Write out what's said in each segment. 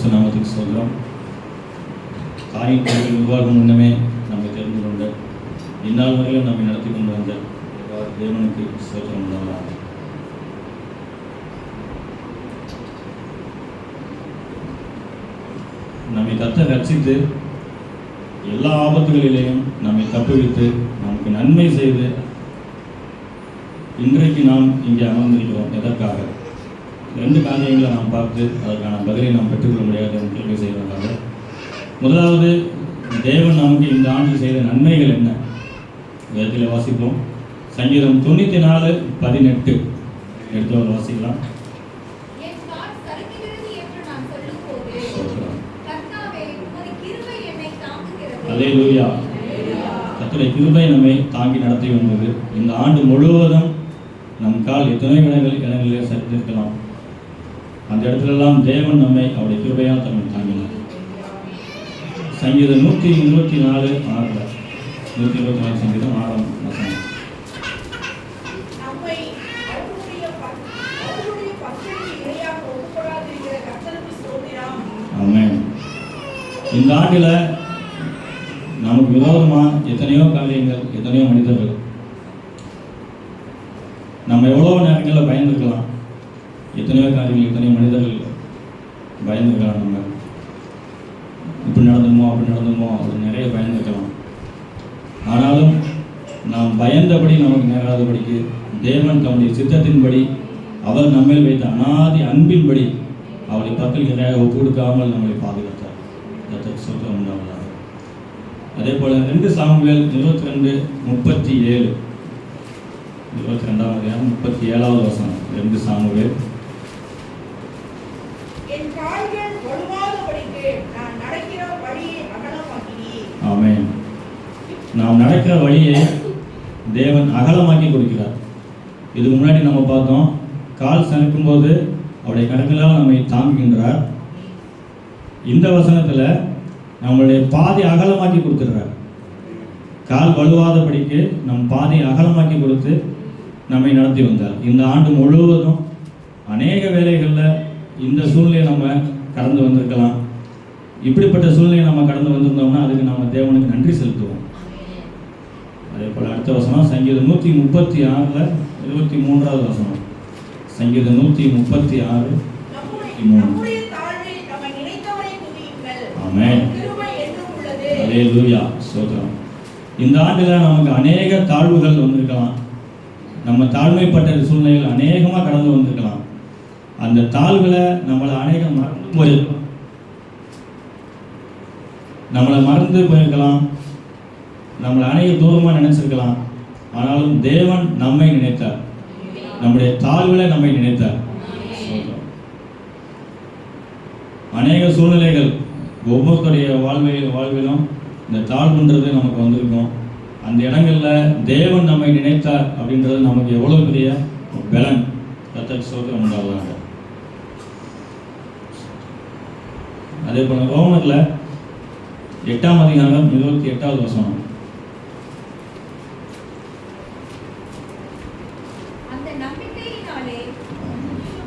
பரிசு நாமத்துக்கு சொல்கிறோம் காரியங்கள் உருவாகும் முன்னமே நம்மை தெரிந்து கொண்ட இந்நாள் வரையிலும் நம்மை நடத்தி கொண்டு வந்த தேவனுக்கு சோத்திரம் உண்டாவதாக. நம்மை கத்த ரட்சித்து எல்லா ஆபத்துகளிலேயும் நம்மை தப்புவித்து நமக்கு நன்மை செய்து இன்றைக்கு நாம் இங்கே அமர்ந்திருக்கிறோம். எதற்காக? ரெண்டு காரியங்களை நாம் பார்த்து அதற்கான பதிலை நாம் பெற்றுக்கொள்ள முடியாது என்று கேள்வி செய்வதற்காக முதலாவது தேவன் நமக்கு இந்த ஆண்டு செய்த நன்மைகள் என்ன? வேதத்தில் வாசிப்போம். சங்கீதம் தொண்ணூற்றி நாலு பதினெட்டு. எடுத்து வாசிக்கலாம். சொல்கிறோம் கர்த்தாவே, உமது கிருபை நம்மை தாங்கி நடத்தி வந்தது. இந்த ஆண்டு முழுவதும் நம் கால் எத்தனை இடங்கள் இடங்களிலே சரித்திருக்கலாம் அந்த இடத்துலெல்லாம் தேவன் நம்மை அவருடைய கிருபையால் தம்மை தாங்கினார். சங்கீதம் நூற்றி இருபத்தி நாலு ஆறுல நூற்றி இருபத்தி நாலு சங்கீதம் ஆறாம் வசனம். இந்த ஆண்டில் நமக்கு விரோதமாக எத்தனையோ காரியங்கள் எத்தனையோ மனிதர்கள் நம்ம எவ்வளோ நேரங்களில் பயந்துருக்கலாம். எத்தனையோ காரியங்கள் எத்தனையோ மனிதர்கள் பயந்துருக்கலாம் நம்ம. இப்படி நடந்துமோ அப்படி நடந்துமோ அப்படி நிறைய பயந்துருக்கலாம். ஆனாலும் நாம் பயந்தபடி நமக்கு நேராதபடிக்கு தேவன் தம்முடைய சித்தத்தின்படி அவர் நம்மேல் வைத்த அனாதி அன்பின்படி அவளை பக்கல் நிறைய ஒப்பு கொடுக்காமல் நம்மளை பாதுகாத்தார் கர்த்தருக்கு உண்டாவதாக அதே போல ரெண்டு சாமுவேல் இருபத்தி ரெண்டு முப்பத்தி ஏழு. இருபத்தி ரெண்டாவது முப்பத்தி ஏழாவது வசனம். ரெண்டு சாமுவேல் என் கால்கள் வலுவாதபடிக்கு நான் நடக்கிற வழியை அகலமாக்கினீர். ஆமென் நாம் நடக்கிற வழியை தேவன் அகலமாக்கி கொடுக்கிறார். இதுக்கு முன்னாடி நம்ம பார்த்தோம் கால் சமைக்கும்போது அவருடைய கரங்களால் நம்மை தாங்குகின்றார். இந்த வசனத்தில் நம்மளுடைய பாதி அகலமாக்கி கொடுத்துடுறார் கால் வலுவாதபடிக்கு நம் பாதி அகலமாக்கி கொடுத்து நம்மை நடத்தி வந்தார். இந்த ஆண்டு முழுவதும் அநேக வேலைகளில் இந்த சூழ்நிலையை நம்ம கடந்து வந்திருக்கலாம். இப்படிப்பட்ட சூழ்நிலையை நம்ம கடந்து வந்திருந்தோம்னா அதுக்கு நம்ம தேவனுக்கு நன்றி செலுத்துவோம். அதே போல் அடுத்த வசனம் சங்கீதம் நூற்றி முப்பத்தி ஆறில் இருபத்தி மூன்றாவது வசனம். சங்கீதம் நூற்றி முப்பத்தி ஆறு மூணு. உள்ளது. அதே லூயா சோத்திரம் இந்த ஆண்டில் நமக்கு அநேக தாழ்வுகள் வந்திருக்கலாம். நம்ம தாழ்மைப்பட்ட சூழ்நிலைகள் அநேகமாக கடந்து வந்திருக்கலாம். அந்த தாழ்வுகளை நம்மளை அநேகம் மறந்து போயிருக்கலாம். நம்மளை மறந்து போயிருக்கலாம். நம்மளை அணைய தூரமாக நினைச்சிருக்கலாம். ஆனாலும் தேவன் நம்மை நினைத்தார். நம்முடைய தாழ்வுகளை நம்மை நினைத்தார். அநேக சூழ்நிலைகள் ஒவ்வொருத்தருடைய வாழ்வில் வாழ்விலும் இந்த தாழ்வுன்றது நமக்கு வந்திருக்கும். அந்த இடங்களில் தேவன் நம்மை நினைத்தார் அப்படின்றது நமக்கு எவ்வளோ பெரிய பலன்? கத்தக்கு சோதரம் உண்டாகுறாங்க அதே போல் ரோமர்ல எட்டாம் அதிகாரம் இருபத்தி எட்டாவது வருஷம் அந்த நம்பிக்கையினாலே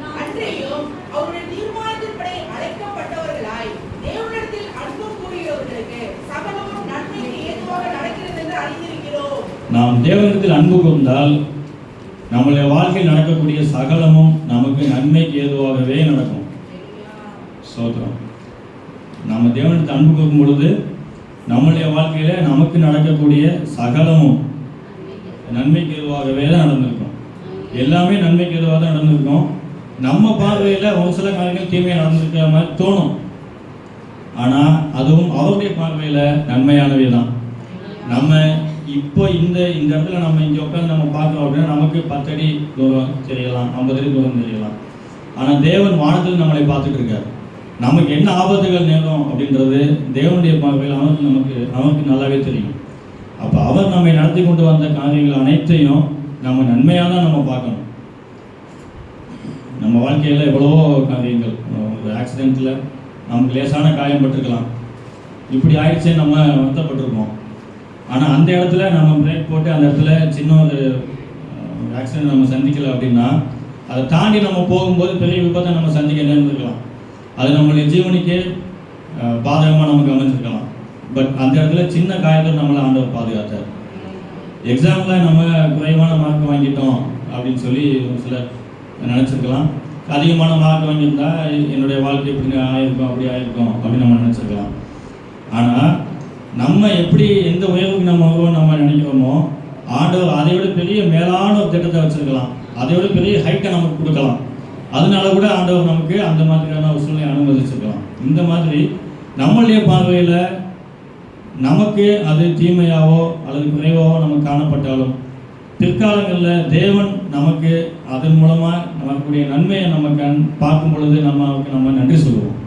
நாம் அன்றையும் அவருடைய தீர்மானத்தின்படி அழைக்கப்பட்டவர்களாய் தேவனிடத்தில் அன்பு கூறுகிறவர்களுக்கு சகலமும் நன்மைக்கு ஏதுவாக நடக்கிறது என்று அறிந்திருக்கிறோம் நாம் தேவனிடத்தில் அன்பு கூர்ந்தால் நம்முடைய வாழ்க்கையில் நடக்கக்கூடிய சகலமும் நமக்கு நன்மைக்கு ஏதுவாகவே நடக்கும். சோத்திரம். நம்ம தேவனுக்கு அன்பு கூறும் பொழுது நம்முடைய வாழ்க்கையில நமக்கு நடக்கக்கூடிய சகலமும் நன்மைக்கு எதுவாகவே தான் நடந்திருக்கும். எல்லாமே நன்மைக்கு எதுவாக தான் நடந்திருக்கும். நம்ம பார்வையில் ஒரு சில காரியங்கள் தீமையாக நடந்திருக்கிற மாதிரி தோணும். ஆனால் அதுவும் அவருடைய பார்வையில் நன்மையானவை தான் நம்ம இப்போ இந்த இந்த இடத்துல நம்ம இங்கே உட்காந்து நம்ம பார்க்குறோம் அப்படின்னா நமக்கு பத்தடி தூரம் தெரியலாம் ஐம்பது அடி தூரம் தெரியலாம். ஆனால் தேவன் வானத்தில் நம்மளை பார்த்துட்டு இருக்கார். நமக்கு என்ன ஆபத்துகள் நேரும் அப்படின்றது தேவனுடைய பார்வையில் அவனுக்கு நமக்கு அவனுக்கு நல்லாவே தெரியும். அப்போ அவர் நம்மை நடத்தி கொண்டு வந்த காரியங்கள் அனைத்தையும் நம்ம நன்மையாக தான் நம்ம பார்க்கணும். நம்ம வாழ்க்கையில் எவ்வளவோ காரியங்கள். ஒரு ஆக்சிடெண்ட்டில் நமக்கு லேசான காயம் பட்டிருக்கலாம். இப்படி ஆயிடுச்சே நம்ம வருத்தப்பட்டிருப்போம். ஆனால் அந்த இடத்துல நம்ம பிரேக் போட்டு அந்த இடத்துல சின்ன ஒரு ஆக்சிடென்ட் நம்ம சந்திக்கல அப்படின்னா அதை தாண்டி நம்ம போகும்போது பெரிய விபத்தை நம்ம சந்திக்க நேர்ந்துருக்கலாம். அது நம்மளுடைய ஜீவனுக்கு பாதகமாக நமக்கு அமைஞ்சிருக்கலாம் பட் அந்த இடத்துல சின்ன காயத்தை நம்மளை ஆண்டவர் பாதுகாத்தார். எக்ஸாமில் நம்ம குறைவான மார்க் வாங்கிட்டோம் அப்படின்னு சொல்லி ஒரு சிலர் நினச்சிருக்கலாம். அதிகமான மார்க் வாங்கியிருந்தா என்னுடைய வாழ்க்கை இப்படி ஆயிருக்கும் அப்படி ஆயிருக்கும் அப்படின்னு நம்ம நினச்சிருக்கலாம். ஆனால் நம்ம எப்படி எந்த உயர்வுக்கு நம்ம வருவோம் நம்ம நினைக்கிறோமோ ஆண்டவர் அதை விட பெரிய மேலான ஒரு திட்டத்தை வச்சுருக்கலாம். அதை விட பெரிய ஹைட்டை நமக்கு கொடுக்கலாம். அதனால கூட ஆண்டவர் நமக்கு அந்த மாதிரியான ஒரு சூழ்நிலை அனுமதிச்சிருக்கலாம். இந்த மாதிரி நம்மளுடைய பார்வையில் நமக்கு அது தீமையாவோ அல்லது குறைவாவோ நமக்கு காணப்பட்டாலும் பிற்காலங்களில் தேவன் நமக்கு அதன் மூலமாக நமக்குடைய நன்மையை நம்ம கண் பார்க்கும் பொழுது நம்ம நம்ம நன்றி சொல்லுவோம்.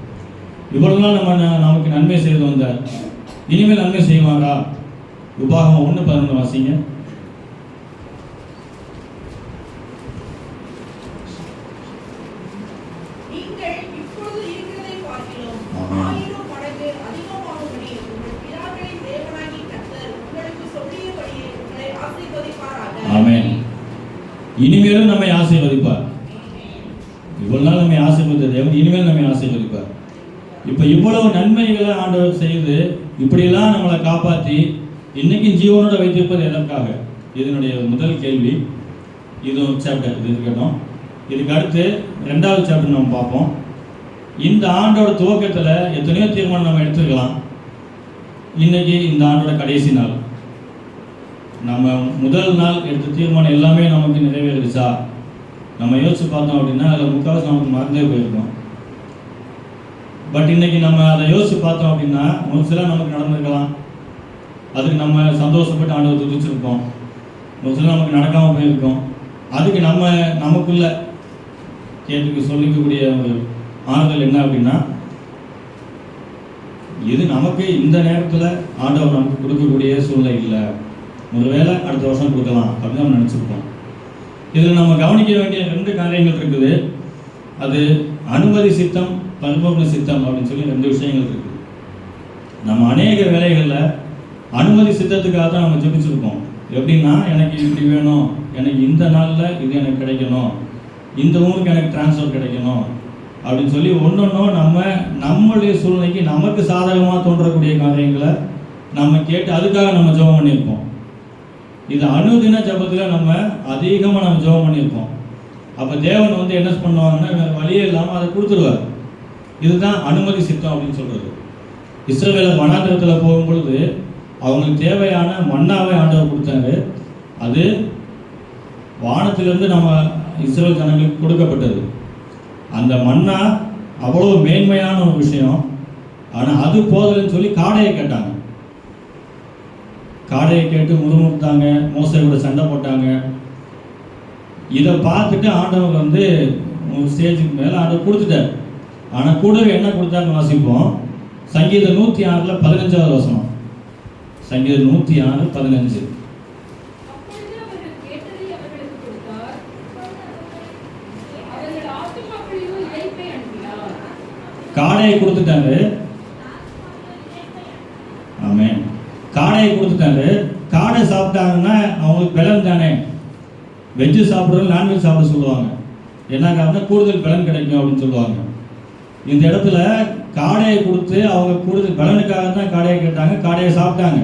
இவ்வளோ நாள் நம்ம ந- நமக்கு நன்மை செய்து வந்தார். இனிமேல் நன்மை செய்வாரா? உபாகம் ஒன்று பதினொன்று வாசிங்க. இனிமேலும் நம்மை ஆசீர்வதிப்பார். இவ்வளவு நாள் நம்மை ஆசீர்வதித்த தேவன் இனிமேல் நம்மை ஆசீர்வதிப்பார். இப்போ இவ்வளவு நன்மைகளை ஆண்டவர் செய்து இப்படியெல்லாம் நம்மளை காப்பாற்றி இன்னைக்கும் ஜீவனோட வைத்திருப்பது எதற்காக? இதனுடைய முதல் கேள்வி. இது ஒரு சாப்டர் இது இருக்கட்டும். இதுக்கு அடுத்து ரெண்டாவது சாப்டர் நம்ம பார்ப்போம். இந்த ஆண்டோட துவக்கத்தில் எத்தனையோ தீர்மானம் நம்ம எடுத்துக்கலாம் இன்னைக்கு இந்த ஆண்டோட கடைசி நாள். நம்ம முதல் நாள் எடுத்த தீர்மானம் எல்லாமே நமக்கு நிறைவேறுச்சா நம்ம யோசிச்சு பார்த்தோம் அப்படின்னா அதில் முக்கால்வாசி நமக்கு மறந்தே போயிருக்கோம் பட் இன்னைக்கு நம்ம அதை யோசிச்சு பார்த்தோம் அப்படின்னா ஒரு சில நமக்கு நடந்திருக்கலாம். அதுக்கு நம்ம சந்தோஷப்பட்டு ஆண்டவர் துதிச்சிருப்போம். ஒரு சில நமக்கு நடக்காமல் போயிருக்கோம். அதுக்கு நம்ம நமக்குள்ள கேட்டுக்கு சொல்லிக்கக்கூடிய ஒரு ஆறுதல் என்ன அப்படின்னா இது நமக்கு இந்த நேரத்தில் ஆண்டவர் நமக்கு கொடுக்கக்கூடிய சூழ்நிலை இல்லை. ஒருவேளை அடுத்த வருஷம் கொடுக்கலாம் அப்படின்னு நம்ம நினச்சிருப்போம். இதில் நம்ம கவனிக்க வேண்டிய ரெண்டு காரியங்கள் இருக்குது. அது அனுமதி சித்தம் பரிபூர்ண சித்தம் அப்படின்னு சொல்லி ரெண்டு விஷயங்கள் இருக்குது நம்ம அநேக வேலைகளில் அனுமதி சித்தத்துக்காக தான் நம்ம ஜெபிச்சிருப்போம் எப்படின்னா எனக்கு இப்படி வேணும் எனக்கு இந்த நாளில் இது எனக்கு கிடைக்கணும் இந்த ஊருக்கு எனக்கு டிரான்ஸ்ஃபர் கிடைக்கணும் அப்படின்னு சொல்லி ஒன்றொன்றும் நம்ம நம்மளுடைய சூழ்நிலைக்கு நமக்கு சாதகமாக தோன்றக்கூடிய காரியங்களை நம்ம கேட்டு அதுக்காக நம்ம ஜெபம் பண்ணியிருப்போம். இது அனுதின ஜெபத்தில் நம்ம அதிகமாக நம்ம ஜெபம் பண்ணியிருப்போம். அப்போ தேவன் வந்து என்ன பண்ணுவாங்கன்னா வழியே இல்லாமல் அதை கொடுத்துருவார். இதுதான் அனுமதி சித்தம் அப்படின்னு சொல்கிறது இஸ்ரவேலர் வனாந்திரத்தில் போகும் பொழுது அவங்களுக்கு தேவையான மன்னாவை ஆண்டவர் கொடுத்தாரு. அது வானத்திலிருந்து நம்ம இஸ்ரேல் ஜனங்களுக்கு கொடுக்கப்பட்டது. அந்த மன்னா அவ்வளோ மேன்மையான ஒரு விஷயம். ஆனால் அது போதலைன்னு சொல்லி காடையை கேட்டாங்க. காடையை கேட்டு முறுமுறுத்தாங்க மோசையோட சண்டை போட்டாங்க. இதை பார்த்துட்டு ஆண்டவர் வந்து ஸ்டேஜுக்கு மேலே ஆண்டவர் கொடுத்துட்டார். ஆனால் கூடவே என்ன கொடுத்தாருன்னு வாசிப்போம். சங்கீதம் நூற்றி ஆறில் பதினஞ்சாவது வசனம். சங்கீதம் நூற்றி ஆறு பதினஞ்சு. காடையை கொடுத்துட்டாரு ஆமென். காடையை கொடுத்துட்டாரு காடை சாப்பிட்டாங்கன்னா அவங்களுக்கு பலன் தானே? வெஜ்ஜு சாப்பிட்றவங்க நான்வெஜ் சாப்பிட சொல்லுவாங்க. என்ன காரணம்? கூடுதல் பலன் கிடைக்கும் அப்படின்னு சொல்லுவாங்க. இந்த இடத்துல காடையை கொடுத்து அவங்க கொடுத்து பலனுக்காக தான் காடையை கேட்டாங்க காடையை சாப்பிட்டாங்க.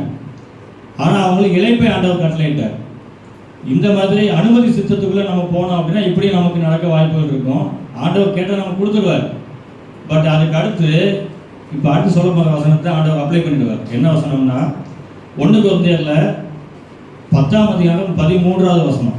ஆனால் அவங்களுக்கு இழைப்பை ஆண்டவர் கட்டளையிட்டார். இந்த மாதிரி அனுமதி சித்தத்துக்குள்ளே நம்ம போனோம் அப்படின்னா இப்படியும் நமக்கு நடக்க வாய்ப்புகள் இருக்கும். ஆண்டவர் கேட்டால் நம்ம கொடுத்துருவார். பட் அதுக்கு அடுத்து இப்போ அடுத்து சொல்ல போகிற வசனத்தை ஆண்டவர் அப்ளை பண்ணிடுவார். என்ன வசனம்னா ஒன்று குழந்தையரில் பத்தாம் அதிகாரம் பதிமூன்றாவது வசனம்.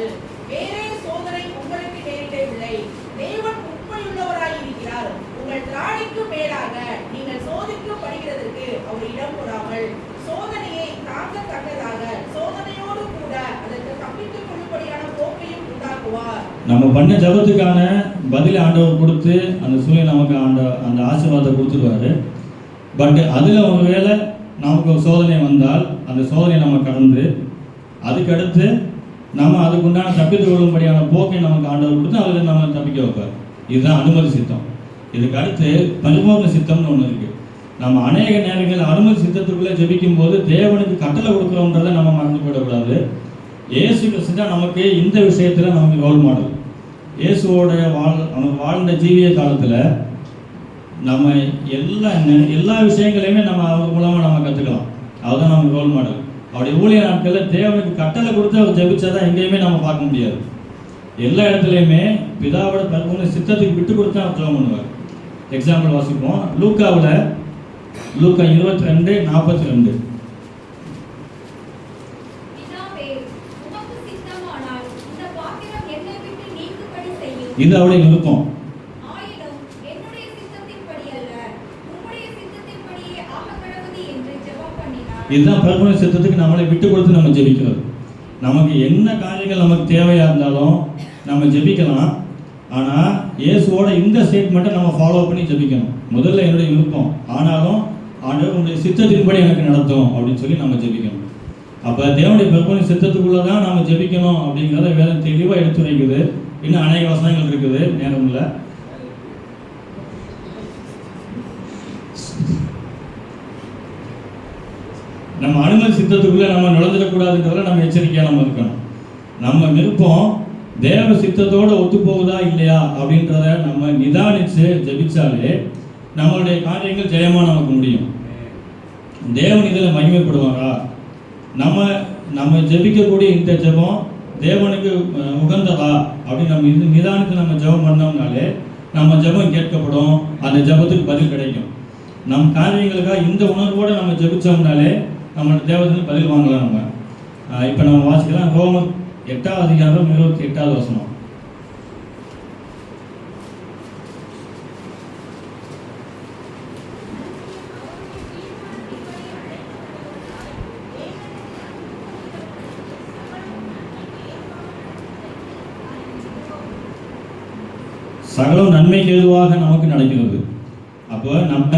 அல்லாமல் வேறே சோதனை உங்களுக்கு நேரிடவில்லை தேவன் உண்மையுள்ளவராய் இருக்கிறார் உங்கள் திராணிக்கு மேலாக நீங்கள் சோதிக்கப்படுகிறதற்கு அவர் இடம் கொடாமல் சோதனையை தாங்கத்தக்கதாக சோதனையோடு கூட அதற்கு தப்பித்துக் கொள்ளும்படியான போக்கையும் உண்டாக்குவார். நம்ம பண்ண ஜபத்துக்கான பதில் ஆண்டவர் கொடுத்து அந்த சூழ்நிலை நமக்கு ஆண்ட அந்த ஆசீர்வாதத்தை கொடுத்துருவாரு. பட் அதில் ஒருவேளை நமக்கு சோதனை வந்தால் அந்த சோதனையை நம்ம கடந்து அதுக்கடுத்து நம்ம அதுக்குண்டான தப்பித்து கொள்ளும்படியான போக்கை நமக்கு ஆண்டவர் கொடுத்து அதில் நம்ம தப்பிக்க வைப்பார். இதுதான் அனுமதி சித்தம். இதுக்கு அடுத்து பரிபூர்ண சித்தம்னு ஒன்று இருக்குது நம்ம அநேக நேரங்கள் அனுமதி சித்தத்துக்குள்ளே ஜபிக்கும் போது தேவனுக்கு கட்டளை கொடுக்குறோன்றதை நம்ம மறந்து போயிடக்கூடாது. இயேசு கிறிஸ்து தான் நமக்கு இந்த விஷயத்தில் நமக்கு ரோல் மாடல் இயேசுவோட வாழ் அவன் வாழ்ந்த ஜீவிய காலத்தில் நம்ம எல்லா எல்லா விஷயங்களையுமே நம்ம அவங்க மூலமாக நம்ம கற்றுக்கலாம் அதுதான் நமக்கு ரோல் மாடல் அவருடைய ஊழிய நாட்களில் தேவனுக்கு கட்டளை கொடுத்து அவர் ஜெபிச்சதான் எங்கேயுமே நம்ம பார்க்க முடியாது. எல்லா இடத்துலையுமே பிதாவோட பரிபூர்ண சித்தத்துக்கு விட்டு கொடுத்து அவர் ஜெபம் பண்ணுவார். எக்ஸாம்பிள் வாசிப்போம். லூக்காவில் லூக்கா இருபத்தி ரெண்டு நாற்பத்தி ரெண்டு இது அவருடைய விருப்பம் ஆயினும் என்னுடைய சித்தத்தின்படி அல்ல உம்முடைய சித்தத்தின்படியே ஆகக்கடவுது என்று ஜெபம் பண்ணினார் இதுதான் பரிபூர்ண சித்தத்துக்கு நம்மளை விட்டு கொடுத்து நம்ம ஜெபிக்கிறது. நமக்கு என்ன காரியங்கள் நமக்கு தேவையா இருந்தாலும் நம்ம ஜெபிக்கலாம். ஆனால் இயேசுவோட இந்த ஸ்டேட்மெண்ட்டை நம்ம ஃபாலோ பண்ணி ஜெபிக்கணும். முதல்ல என்னுடைய விருப்பம். ஆனாலும் ஆண்டவர் உங்களுடைய சித்தத்தின்படி எனக்கு நடத்தும் அப்படின்னு சொல்லி நம்ம ஜெபிக்கணும். அப்போ தேவனுடைய பரிபூர்ண சித்தத்துக்குள்ளே தான் நம்ம ஜெபிக்கணும் அப்படிங்கிறத வேதம் தெளிவாக எடுத்துரைக்குது. இன்னும் அநேக வசனங்கள் இருக்குது. நேரம் இல்லை. நம்ம அனுமதி சித்தத்துக்குள்ளே நம்ம நுழைஞ்சிடக்கூடாதுன்றதுல நம்ம எச்சரிக்கையாக நம்ம இருக்கணும். நம்ம விருப்பம் தேவ சித்தத்தோடு ஒத்து போகுதா இல்லையா அப்படின்றத நம்ம நிதானித்து ஜபிச்சாலே நம்மளுடைய காரியங்கள் ஜெயமாக நமக்கு முடியும். தேவன் இதில் மகிமைப்படுவாரா? நம்ம நம்ம ஜெபிக்கக்கூடிய இந்த ஜெபம் தேவனுக்கு உகந்ததா அப்படின்னு நம்ம இது நிதானித்து நம்ம ஜெபம் பண்ணோம்னாலே நம்ம ஜெபம் கேட்கப்படும். அந்த ஜெபத்துக்கு பதில் கிடைக்கும். நம் காரியங்களுக்காக இந்த உணர்வோடு நம்ம ஜெபிச்சோம்னாலே நம்மளோட தேவத்துக்கு பதில் வாங்கலாம் நம்ம. இப்போ நம்ம வாசிக்கலாம். ரோமர் எட்டாவது அதிகாரம் இருபத்தி எட்டாவது வசனம். சகலம் நன்மைக்கு எதுவாக நமக்கு நடக்கிறது. அப்போ நம்ம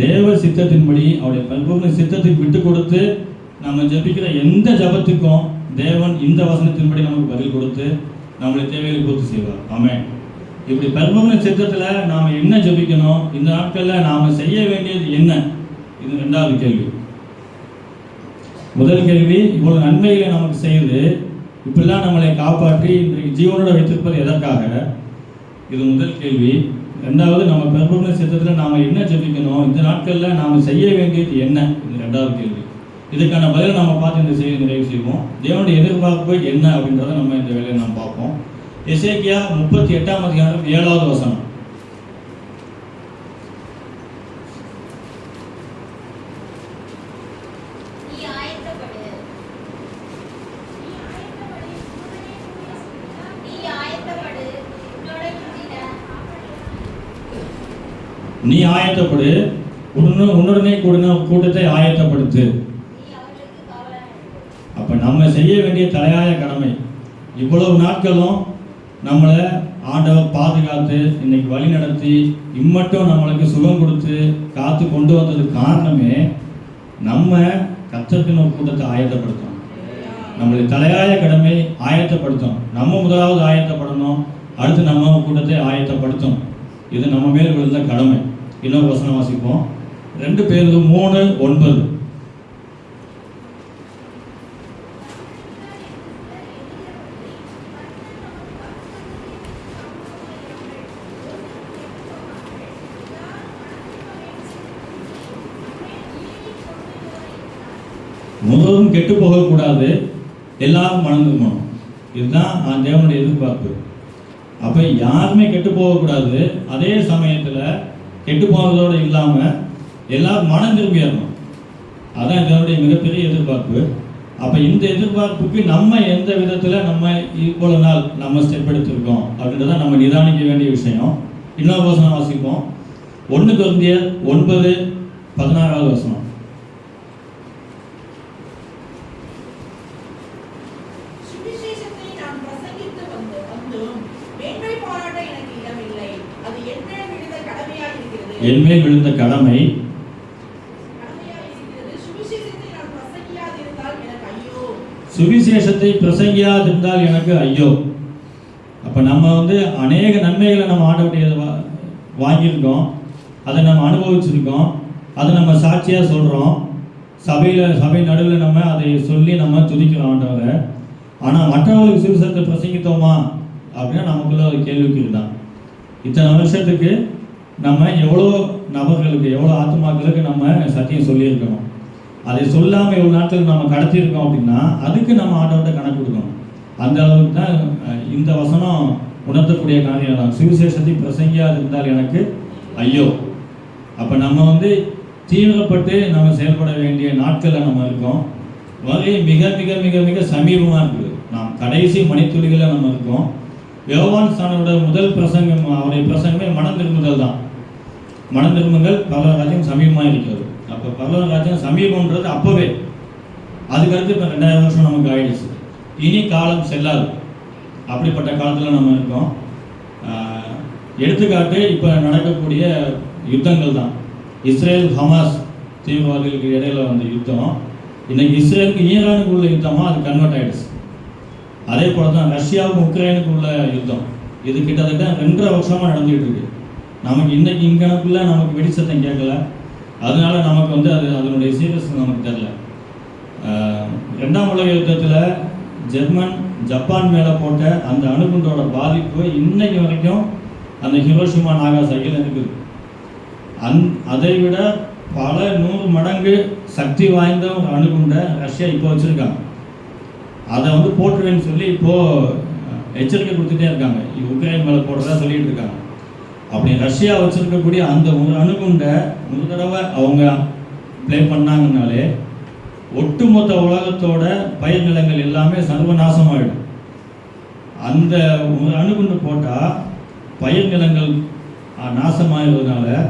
தேவ சித்தத்தின்படி அவருடைய பரிபூர்ண சித்தத்தை விட்டு கொடுத்து நம்ம ஜெபிக்கிற எந்த ஜெபத்துக்கும் தேவன் இந்த வசனத்தின்படி நமக்கு பதில் கொடுத்து நம்மளுடைய தேவைகளை பூர்த்தி செய்வார். ஆமே இப்படி பரிபூர்ண சித்தத்தில் நாம் என்ன ஜெபிக்கணும்? இந்த நாட்களில் நாம் செய்ய வேண்டியது என்ன? இது ரெண்டாவது கேள்வி. முதல் கேள்வி இவ்வளவு நன்மைகளை நமக்கு செய்து இப்படிலாம் நம்மளை காப்பாற்றி இன்றைக்கு ஜீவனோட வைத்திருப்பது எதற்காக? இது முதல் கேள்வி. ரெண்டாவது நம்ம பெரும்புண சித்தத்தில் நாம் என்ன ஜெபிக்கணும்? இந்த நாட்களில் நாம் செய்ய வேண்டியது என்ன? இது ரெண்டாவது கேள்வி. இதுக்கான பதிலை நம்ம பார்த்து இந்த செய்தி நிறைவு செய்வோம். தேவனுடைய எதிர்பார்ப்பு என்ன அப்படின்றத நம்ம இந்த வேலையை நாம் பார்ப்போம். எசேக்கியா முப்பத்தி எட்டாம் அதிகாரம் ஏழாவது வசனம் நீ ஆயத்தப்படு நீ ஆயத்தப்படு உன்னோட கூட்டிட நீ ஆயத்தப்படு. உடனே உன்னுடனே கூடின கூட்டத்தை ஆயத்தப்படுத்து. நீ அப்போ நம்ம செய்ய வேண்டிய தலையாய கடமை. இவ்வளவு நாட்களும் நம்மளை ஆண்டவர் பாதுகாத்து இன்னைக்கு வழி நடத்தி இம்மட்டும் நம்மளுக்கு சுகம் கொடுத்து காத்து கொண்டு வந்ததுக்கு காரணமே நம்ம கத்தத்தின் கூட்டத்தை ஆயத்தப்படுத்தணும். நம்மளுடைய தலையாய கடமை ஆயத்தப்படுத்தணும். நம்ம முதலாவது ஆயத்தப்படணும். அடுத்து நம்ம கூட்டத்தை ஆயத்தப்படுத்தணும். இது நம்ம மேல் விழுந்த கடமை. இன்னொரு வசனம் வாசிப்போம். ரெண்டு பேருக்கு மூணு ஒன்பது. முழுவதும் கெட்டு போகக்கூடாது. எல்லாரும் மனம் இதுதான் நான் தேவனுடைய எதிர்பார்ப்பு. அப்போ யாருமே கெட்டு போகக்கூடாது. அதே சமயத்தில் கெட்டு போகிறதோடு இல்லாமல் எல்லாரும் மனம் திரும்பிடணும் அதான் இதனுடைய மிகப்பெரிய எதிர்பார்ப்பு. அப்போ இந்த எதிர்பார்ப்புக்கு நம்ம எந்த விதத்தில் நம்ம இவ்வளோ நாள் நம்ம ஸ்டெப் எடுத்திருக்கோம் அப்படின்றத நம்ம நிதானிக்க வேண்டிய விஷயம். இன்னொரு வசனம் வாசிப்போம். ஒன்று குருந்தியர் ஒன்பது பதினாறாவது வசனம் சுவிசேஷத்தை நான் பிரசங்கித்து வந்து வந்தும் மேன்மை பாராட்ட எனக்கு இடமில்லை அது என் மேல் விழுந்த கடமையாய் இருக்கிறது என்மேல் விழுந்த கடமை சுவிசேஷத்தை பிரசங்கியாதிருந்தால் எனக்கு ஐயோ. அப்போ நம்ம வந்து அநேக நன்மைகளை நம்ம ஆண்டவருடைய வா- வாங்கியிருக்கோம். அதை நம்ம அனுபவிச்சிருக்கோம். அதை நம்ம சாட்சியாக சொல்கிறோம் சபையில் சபை நடுவில் நம்ம அதை சொல்லி நம்ம துதிக்கிறோம் ஆண்டவரை. ஆனால் மற்றவர்களுக்கு சுவிசேஷத்தை பிரசங்கித்தோமா? அப்படின்னா நமக்குள்ள ஒரு கேள்விக்குறி தான். இத்தனை வருஷத்துக்கு நம்ம எவ்வளோ நபர்களுக்கு எவ்வளோ ஆத்மாக்களுக்கு நம்ம சத்தியம் சொல்லியிருக்கணும். அதை சொல்லாமல் எவ்வளோ நாட்கள் நம்ம கடத்தியிருக்கோம் அப்படின்னா அதுக்கு நம்ம ஆண்டவர்கிட்ட கணக்கு கொடுக்கணும். அந்த அளவுக்கு தான் இந்த வசனம் உணர்த்தக்கூடிய காரியம் தான். சுவிசேஷத்தை பிரசங்கியாக இருந்தால் எனக்கு ஐயோ. அப்போ நம்ம வந்து தீவிரப்பட்டு நம்ம செயல்பட வேண்டிய நாட்களில் நம்ம இருக்கோம். வகை மிக மிக மிக மிக சமீபமாக இருக்குது. நாம் கடைசி மணித்துளிகளில் நம்ம இருக்கோம். யோவான் ஸ்தானோட முதல் பிரசங்கம் அவருடைய பிரசங்கமே மனம் திரும்புதல் தான். மனம் திரும்புங்கள் பல ராஜ்யம் சமீபமாக இருக்கிறது. அப்போ பல ராஜ்யம் சமீபம்ன்றது அப்போவே. அதுக்கடுத்து இப்போ ரெண்டாயிரம் வருஷம் நமக்கு ஆயிடுச்சு. இனி காலம் செல்லாது. அப்படிப்பட்ட காலத்தில் நம்ம இருக்கோம். எடுத்துக்காட்டு இப்போ நடக்கக்கூடிய யுத்தங்கள் தான். இஸ்ரேல் ஹமாஸ் தீவிரவாதிகளுக்கு இடையில வந்த யுத்தம். இன்னைக்கு இஸ்ரேலுக்கு ஈரானுக்கு உள்ள யுத்தமாக அது கன்வெர்ட் ஆகிடுச்சு அதே போல தான் ரஷ்யாவுக்கும் உக்ரைனுக்கு உள்ள யுத்தம். இது கிட்டத்தட்ட ரெண்டரை வருஷமாக நடந்துகிட்டு இருக்கு. நமக்கு இன்னைக்கு இங்கனக்குள்ள நமக்கு வெடி சத்தம் கேட்கல. அதனால நமக்கு வந்து அது அதனுடைய சீரியஸ் நமக்கு தெரில ரெண்டாம் உலக யுத்தத்தில் ஜெர்மன் ஜப்பான் மேலே போட்ட அந்த அணுகுண்டோட பாதிப்பு இன்னைக்கு வரைக்கும் அந்த ஹிரோஷிமா நாகாசாகியில் இருக்குது. அந் அதை விட பல நூறு மடங்கு சக்தி வாய்ந்த ஒரு அணுகுண்டை ரஷ்யா இப்போ வச்சுருக்காங்க. அதை வந்து போட்டுருவேன்னு சொல்லி இப்போது எச்சரிக்கை கொடுத்துட்டே இருக்காங்க. உக்ரைன் மேலே போடுறதா சொல்லிட்டு இருக்காங்க. அப்படி ரஷ்யா வச்சுருக்கக்கூடிய அந்த ஒரு அணுகுண்டை ஒரு தடவை அவங்க ப்ளே பண்ணாங்கனாலே ஒட்டுமொத்த உலகத்தோட பயிர் நிலங்கள் எல்லாமே சர்வநாசமாயிடும். அந்த ஒரு அணுகுண்டு போட்டால் பயிர் நிலங்கள் அஹ்,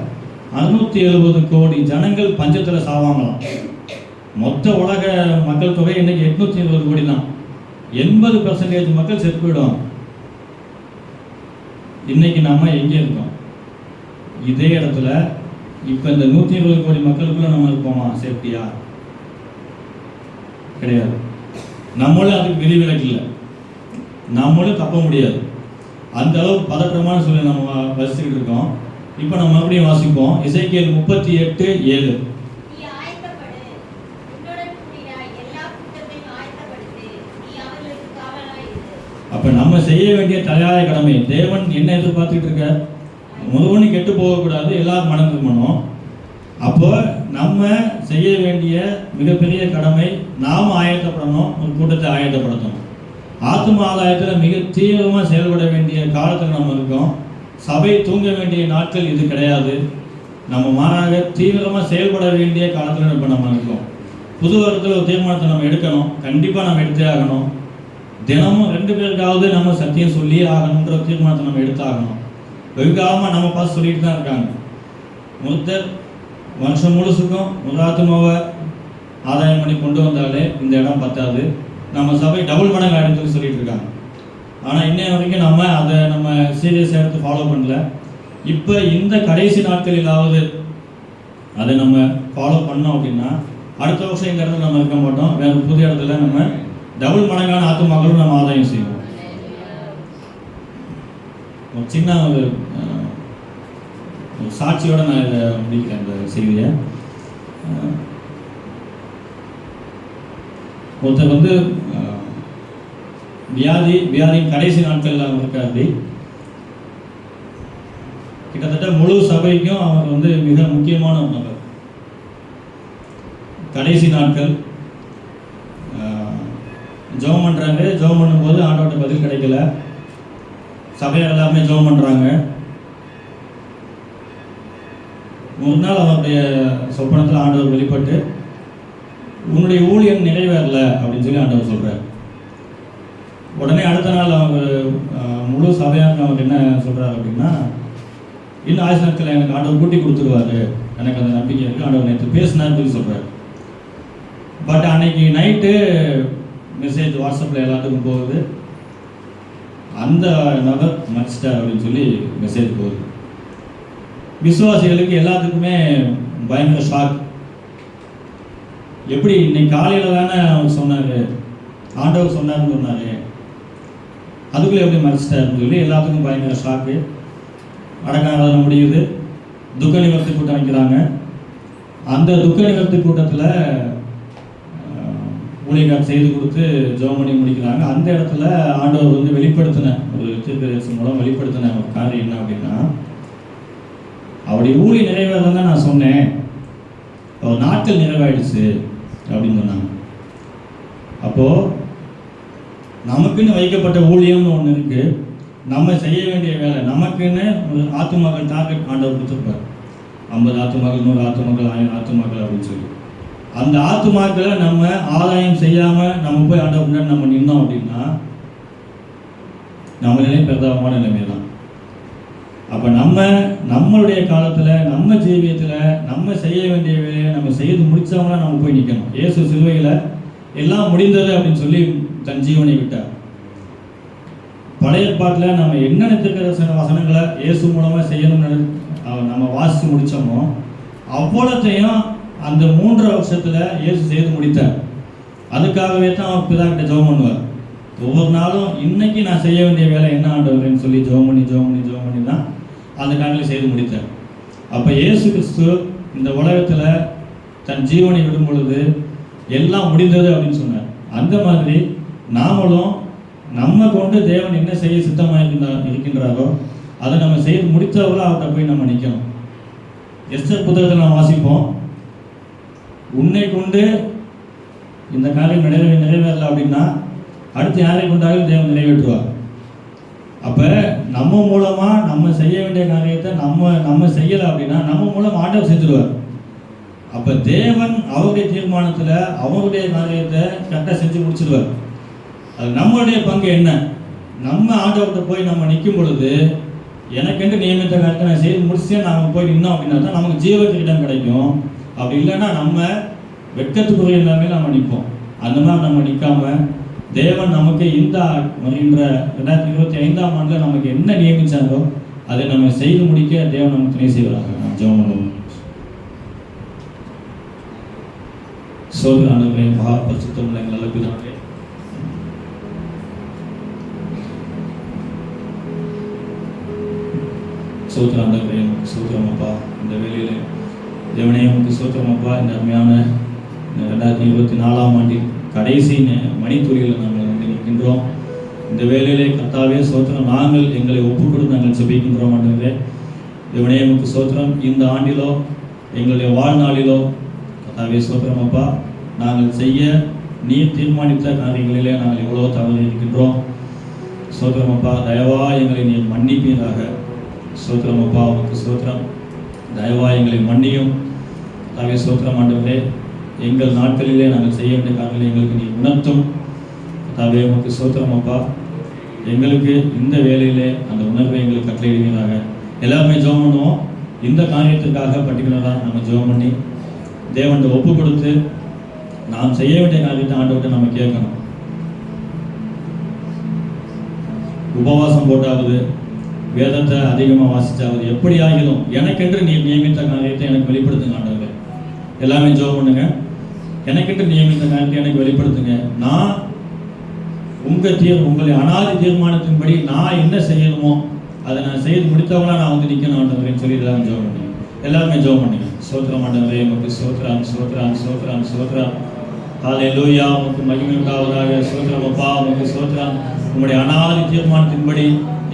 அறுநூத்தி எழுபது கோடி ஜனங்கள் பஞ்சத்தில் சாவாங்களாம். மொத்த உலக மக்கள் தொகை இன்னைக்கு எட்நூத்தி எழுபது கோடி தான் எண்பது பர்சன்டேஜ் மக்கள் செத்து போயிடுவாங்க. இன்னைக்கு நம்ம எங்கே இருக்கோம்? இதே இடத்துல இப்போ இந்த நூற்றி இருபது கோடி மக்களுக்குள்ள நம்ம இருப்போமா? சேஃப்டியா கிடையாது. நம்மளும் அதுக்கு விதிவிலக்கு இல்லை நம்மளும் தப்ப முடியாது. அந்த அளவுக்கு பதற்றமான சொல்லி நம்ம வசிச்சுக்கிட்டு இருக்கோம். இப்போ நம்ம மறுபடியும் வாசிப்போம். இசைக்கியல் முப்பத்தி எட்டு ஏழு நீ ஆயத்தப்படு உன்னுடன் கூடிய எல்லா கூட்டத்தையும் ஆயத்தப்படுத்து நீ அவர்களுக்கு காவலாயிரு அப்ப நம்ம செய்ய வேண்டிய தலையாய கடமை. தேவன் என்ன எதிர்பார்த்துட்டு இருக்க ஒருவனும் கெட்டு போகக்கூடாது எல்லாரும் மனம் திரும்பணும். அப்போ நம்ம செய்ய வேண்டிய மிகப்பெரிய கடமை நாம் ஆயத்தப்படணும் ஒரு கூட்டத்தை ஆயத்தப்படுத்தணும். ஆத்ம ஆதாயத்தில் மிக தீவிரமாக செயல்பட வேண்டிய காலத்தில் நம்ம இருக்கோம். சபை தூங்க வேண்டிய நாட்கள் இது கிடையாது. நம்ம மாறாக தீவிரமாக செயல்பட வேண்டிய காலத்தில் இப்போ நம்ம இருக்கோம். புது வருடத்தில் ஒரு தீர்மானத்தை நம்ம எடுக்கணும். கண்டிப்பாக நம்ம எடுத்தே ஆகணும். தினமும் ரெண்டு பேருக்காவது நம்ம சத்தியம் சொல்லி ஆகணுன்ற தீர்மானத்தை நம்ம எடுத்தாகணும். வெகுகாலமாக நம்ம பார்த்து சொல்லிட்டு தான் இருக்காங்க. ஒருத்தர் வருஷம் முழுசுக்கும் முதலாத்மாவை ஆதாயம் பண்ணி கொண்டு வந்தாலே இந்த இடம் பத்தாது. நம்ம சபை டபுள் மடங்கு ஆயிடுச்சுன்னு சொல்லிட்டு இருக்காங்க. ஆனால் இன்னைய வரைக்கும் நம்ம அதை நம்ம சீரியஸாக எடுத்து ஃபாலோ பண்ணல. இப்போ இந்த கடைசி நாட்களிலாவது அதை நம்ம ஃபாலோ பண்ணோம் அப்படின்னா அடுத்த வருஷம் இந்த இடத்துல நம்ம இருக்க மாட்டோம். வேறு புது இடத்துல நம்ம டபுள் மடங்கான ஆத்துமாக்களும் நம்ம ஆதாயம் செய்வோம். ஒரு சின்ன ஒரு சாட்சியோட நான் இதை முடிக்கிறேன் இந்த செய்தியை. ஒருத்தர் வந்து வியாதி வியாதியின் கடைசி நாட்களில் அவர் இருக்காரு கிட்டத்தட்ட முழு சபைக்கும் அவர் வந்து மிக முக்கியமான மகள் நபர் கடைசி நாட்கள் ஜெபம் பண்ணுறாங்க ஜெபம் பண்ணும்போது ஆண்டோட்ட பதில் கிடைக்கல. சபையார் எல்லாமே ஜெபம் பண்ணுறாங்க ஒரு நாள் அவருடைய சொப்பனத்தில் ஆண்டவர் வெளிப்பட்டு உன்னுடைய ஊழியம் நிறைவேறல அப்படின்னு சொல்லி ஆண்டவர் சொல்கிறார் உடனே அடுத்த நாள் அவங்க முழு சபையாக அவர் என்ன சொல்கிறார் அப்படின்னா இன்னும் ஆயுசு நாட்கள் எனக்கு ஆண்டவர் கூட்டி கொடுத்துருவாரு. எனக்கு அந்த நம்பிக்கை இருக்குது ஆண்டவர் நேற்று பேசினார் சொல்லி சொல்கிறார் பட் அன்னைக்கு நைட்டு மெசேஜ் வாட்ஸ்அப்பில் எல்லாத்துக்கும் போகுது. அந்த நபர் மறிச்சிட்டார் அப்படின்னு சொல்லி மெசேஜ் போகுது. விசுவாசிகளுக்கு எல்லாத்துக்குமே பயங்கர ஷாக் எப்படி இன்னைக்கு காலையில் தானே அவர் சொன்னார்? ஆண்டவர் சொன்னார்னு சொன்னார். அதுக்குள்ளே எப்படி மறைச்சிட்டாருன்னு சொல்லி எல்லாத்துக்கும் பயங்கர ஷாக்கு அடக்காராதனை முடியுது. துக்க நிவர்த்தி கூட்டம் வைக்கிறாங்க. அந்த துக்க நிவர்த்தி கூட்டத்தில் ஊழியக்கார் செய்து கொடுத்து ஜெபம் பண்ணி முடிக்கிறாங்க. அந்த இடத்துல ஆண்டவர் வந்து வெளிப்படுத்தின ஒரு தீர்க்கதரிசி மூலம் வெளிப்படுத்தின ஒரு காரியம் என்ன அப்படின்னா அவருடைய ஊழி நிறைவேறதான் தான் நான் சொன்னேன். அவர் நாட்கள் நிறைவாயிடுச்சு அப்படின்னு சொன்னாங்க. அப்போ நமக்குன்னு வைக்கப்பட்ட ஊழியம்னு ஒன்று இருக்குது நம்ம செய்ய வேண்டிய வேலை நமக்குன்னு ஒரு ஆத்துமகள் டார்கெட் ஆண்டவர் கொடுத்துருப்பார். ஐம்பது ஆத்துமகள் நூறு ஆத்துமகள் ஆயிரம் ஆத்துமகள் அப்படின்னு சொல்லி. அந்த ஆத்துமாக்களை நம்ம ஆதாயம் செய்யாம நம்ம போய் ஆண்டவர் முன்னாடி நம்ம நின்னோம் அப்படின்னா நம்ம நிலை பிரதாபமான நிலைமை தான் அப்ப நம்ம நம்மளுடைய காலத்துல நம்ம ஜீவியத்துல நம்ம செய்ய வேண்டிய வேலையை நம்ம செய்து முடிச்சவங்களா நம்ம போய் நிற்கணும் இயேசு சிலுவையில எல்லாம் முடிந்தது அப்படின்னு சொல்லி தன் ஜீவனை விட்டார். பழைய பாட்டில் நம்ம என்ன நினைத்திருக்கிற சில வசனங்களை இயேசு மூலமாக செய்யணும்னு நம்ம வாசித்து முடித்தோமோ அவ்வளோத்தையும் அந்த மூன்றரை வருஷத்தில் இயேசு செய்து முடித்தார். அதுக்காகவே தான் அவர் பிதாக்கிட்ட ஜெபம் பண்ணுவார். ஒவ்வொரு நாளும் இன்னைக்கு நான் செய்ய வேண்டிய வேலை என்ன ஆண்டவரேன்னு சொல்லி ஜெபம் பண்ணி ஜெபம் பண்ணி ஜெபம் பண்ணி தான் அந்த காலையில் செய்து முடித்தார். அப்போ இயேசு கிறிஸ்து இந்த உலகத்தில் தன் ஜீவனை விடும் பொழுது எல்லாம் முடிந்தது அப்படின்னு சொன்னார். அந்த மாதிரி நாமளும் நம்ம கொண்டு தேவன் என்ன செய்ய சித்தமாக இருக்கின்றா- இருக்கின்றாரோ அதை நம்ம செய்து முடித்தவர்களா அவர்கிட்ட போய் நம்ம நிற்கணும் எஸ்டர் புத்தகத்தை நாம் வாசிப்போம். உன்னை கொண்டு இந்த காரியம் நிறைவே நிறைவேறலை அப்படின்னா அடுத்து யாரை கொண்டாலும் தேவன் நிறைவேற்றுவார். அப்போ நம்ம மூலமாக நம்ம செய்ய வேண்டிய காரியத்தை நம்ம நம்ம செய்யலை அப்படின்னா நம்ம மூலம் ஆண்டவர் செஞ்சுருவார். அப்போ தேவன் அவருடைய தீர்மானத்தில் அவருடைய காரியத்தை கரெக்டாக செஞ்சு முடிச்சிடுவார் அது நம்மளுடைய பங்கு என்ன? நம்ம ஆண்டவர்கிட்ட போய் நம்ம நிற்கும் பொழுது எனக்கென்று நியமித்த காரியத்தை நான் செய்து முடிச்சே நாம் போய் நின்னோம் அப்படின்னா தான் நமக்கு ஜீவத்துக்கு இடம் கிடைக்கும். அப்படி இல்லைன்னா நம்ம வெட்கத்துக்குரிய எல்லாமே நம்ம நிற்போம். அந்த மாதிரி நம்ம நிற்காம தேவன் நமக்கு இந்த வருகின்ற ரெண்டாயிரத்தி இருபத்தி ஐந்தாம் ஆண்டுல நமக்கு என்ன நியமிச்சாரோ அதை நம்ம செய்து முடிக்க தேவன் நமக்கு துணை செய்வாங்க நான் ஜெபம் பண்ணுவோம். சோதர ஆண்டவரே மகா பரிசுத்தம் எங்கள் நல்ல பிதாவே. சோத்திரம் ஆண்டவரே அப்பா இந்த வேலையில தேவனே உனக்கு சோத்திரம் அப்பா. இந்த அருமையான ரெண்டாயிரத்தி இருபத்தி நாலாம் ஆண்டில் கடைசி மணித்துறையில் நாங்கள் வந்து நிற்கின்றோம். இந்த வேலையிலே கர்த்தாவே சோத்திரம் நாங்கள் எங்களை ஒப்பு கொடுத்து நாங்கள் செபிக்கின்றோம் ஆண்டவரே. தேவனே உனக்கு சோத்திரம். இந்த ஆண்டிலோ எங்களுடைய வாழ்நாளிலோ கத்தாவே சோத்திரம் அப்பா. நாங்கள் செய்ய நீ தீர்மானித்த காரியங்களிலே நாங்கள் எவ்வளோ தவறு இருக்கின்றோம் சோத்திரமப்பா தயவா எங்களை நீ மன்னிப்பீராக. சோத்திரமப்பா அப்பா சோத்திரம். தயவாய் எங்களை மன்னியும். தாவே சோத்திரம் ஆண்டவரே எங்கள் நாட்களிலே நாங்கள் செய்ய வேண்டிய காரியங்களை எங்களுக்கு நீ உணர்த்தும். தாவே உமக்கு சோத்திரம் அப்பா. எங்களுக்கு இந்த வேலையிலே அந்த உணர்வை எங்களுக்கு கட்டளையிடுவீராக. எல்லாருமே ஜோம் பண்ணுவோம். இந்த காரியத்துக்காக பர்டிகுலராக நம்ம ஜோம் பண்ணி தேவன்கிட்ட ஒப்பு கொடுத்து நாம் செய்ய வேண்டிய காரியத்தை ஆண்டவர்கிட்ட நம்ம கேட்கணும். உபவாசம் போட்டாவது வேதத்தை அதிகமாக வாசிச்சாவது எப்படி ஆகிலும் எனக்கென்று நீ நியமித்த காரியத்தை எனக்கு வெளிப்படுத்துங்க ஆண்டவர். எல்லாமே ஜோ பண்ணுங்க. எனக்கென்று நியமித்த காரியத்தை எனக்கு வெளிப்படுத்துங்க. நான் உங்க தீர் உங்களுடைய அனாதி தீர்மானத்தின்படி நான் என்ன செய்யணுமோ அதை நான் செய்து முடித்தவங்களா நான் வந்து நிற்கணும் ஆண்டவரேன்னு சொல்லி எல்லாமே ஜோ பண்ணுங்க. எல்லாருமே ஜோ பண்ணுங்க. சோத்ரம் ஆண்டவரே உமக்கு சோத்ராம் சோத்ராம் சோத்ராம் காலை லூயா உமக்கு மகிமை உண்டாவதாக. சோத்ரம் அப்பா உமக்கு சோத்திரம். உங்களுடைய அனாதி தீர்மானத்தின்படி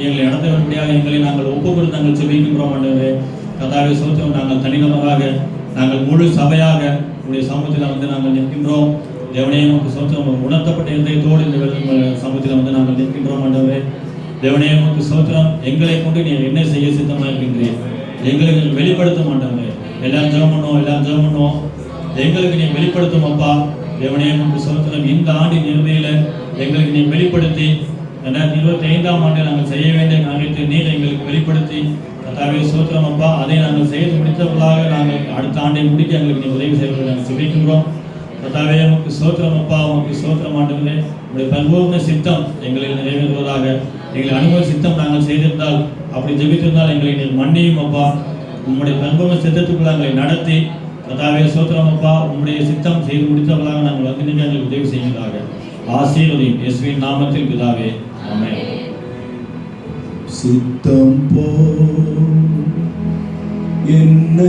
எங்களை நடத்தபடியாக எங்களை நாங்கள் ஒப்பு நாங்கள் செபிக்கின்றோம் ஆண்டவரே. கதாவை சோத்திரம் நாங்கள் தனிநபராக நாங்கள் முழு சபையாக உடைய சமூகத்தில் வந்து நாங்கள் நிற்கின்றோம். தேவனே உமக்கு சோத்திரம் உணர்த்தப்பட்ட இதயத்தோடு இந்த சமூகத்தில் வந்து நாங்கள் நிற்கின்றோம் ஆண்டவரே. தேவனே உமக்கு சோத்திரம் எங்களை கொண்டு நீ என்ன செய்ய சித்தமாக இருக்கின்றேன் எங்களுக்கு வெளிப்படுத்த மாட்டவரே எல்லாம் ஜெபம் பண்ணுவோம் எல்லாம் ஜெபம் பண்ணுவோம். எங்களுக்கு நீ வெளிப்படுத்தும் அப்பா. தேவனே உமக்கு சோத்திரம் இந்த ஆண்டின் இறுதியில எங்களுக்கு நீ வெளிப்படுத்தி ரெண்டாயிரத்தி இருபத்தி ஐந்தாம் ஆண்டு நாங்கள் செய்ய வேண்டிய காரியத்தை நீர் எங்களுக்கு வெளிப்படுத்தி கத்தாவே சூத்திரம் அப்பா. அதை நாங்கள் செய்து முடித்தவர்களாக நாங்கள் அடுத்த ஆண்டை முடிக்க எங்களுக்கு நீ உதவி செய்வதை நாங்கள் சுபிக்கின்றோம் கத்தாவே உமக்கு சோத்திரம் அப்பா உமக்கு சோத்திரம் ஆண்டுகளே உங்களுடைய பரிபூர்ண சித்தம் எங்களில் நிறைவேறுவதாக எங்களை அனுபவ சித்தம் நாங்கள் செய்திருந்தால் அப்படி ஜெபித்திருந்தால் எங்களை நீர் மன்னியும் அப்பா. உம்முடைய பரிபூர்ண சித்தத்துக்குள்ள எங்களை நடத்தி கர்த்தாவே சோத்திரம் அப்பா உம்முடைய சித்தம் செய்து முடித்தவர்களாக நாங்கள் வந்து நீங்கள் எங்களுக்கு உதவி செய்வதாக ஆசீர்வதியும் எஸ்வின் நாமத்தில் பிதாவே. சித்தம் போ என்னை